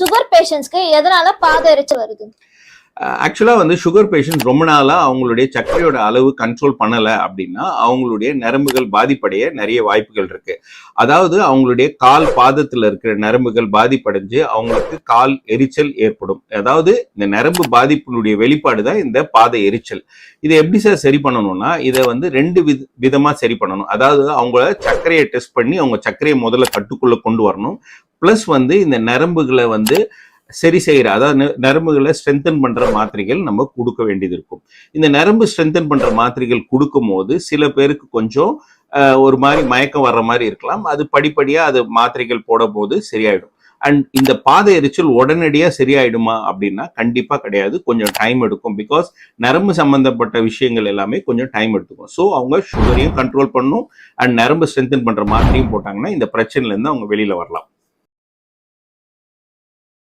Sugar பேஷண்ட்ஸ்க்கு எதனால பாத எரிச்சல் வருது ஆக்சுவலாக வந்து சுகர் பேஷண்ட் ரொம்ப நாளாக அவங்களுடைய சர்க்கரையோட அளவு கண்ட்ரோல் பண்ணலை அப்படின்னா அவங்களுடைய நரம்புகள் பாதிப்படைய நிறைய வாய்ப்புகள் இருக்கு. அதாவது அவங்களுடைய கால் பாதத்தில் இருக்கிற நரம்புகள் பாதிப்படைஞ்சு அவங்களுக்கு கால் எரிச்சல் ஏற்படும். அதாவது இந்த நரம்பு பாதிப்பினுடைய வெளிப்பாடு தான் இந்த பாத எரிச்சல். இதை எப்படி சார் சரி பண்ணணும்னா இதை வந்து ரெண்டு வித விதமாக சரி பண்ணணும். அதாவது அவங்கள சர்க்கரையை டெஸ்ட் பண்ணி அவங்க சர்க்கரையை முதல்ல கட்டுக்குள்ளே கொண்டு வரணும். ப்ளஸ் வந்து இந்த நரம்புகளை வந்து சரி செய்கிற அதாவது நரம்புகளை ஸ்ட்ரென்தன் பண்ணுற மாத்திரைகள் நம்ம கொடுக்க வேண்டியது இருக்கும். இந்த நரம்பு ஸ்ட்ரென்தன் பண்ணுற மாத்திரைகள் கொடுக்கும் போது சில பேருக்கு கொஞ்சம் ஒரு மாதிரி மயக்கம் வர்ற மாதிரி இருக்கலாம். அது படிப்படியாக அது மாத்திரைகள் போடும்போது சரியாயிடும். அண்ட் இந்த பாத எரிச்சல் உடனடியாக சரியாயிடுமா அப்படின்னா கண்டிப்பாக கிடையாது. கொஞ்சம் டைம் எடுக்கும். பிகாஸ் நரம்பு சம்மந்தப்பட்ட விஷயங்கள் எல்லாமே கொஞ்சம் டைம் எடுத்துக்கும். ஸோ அவங்க சுகரையும் கண்ட்ரோல் பண்ணும். அண்ட் நரம்பு ஸ்ட்ரென்தன் பண்ணுற மாத்திரையும் போட்டாங்கன்னா இந்த பிரச்சனையில இருந்து அவங்க வெளியில் வரலாம்.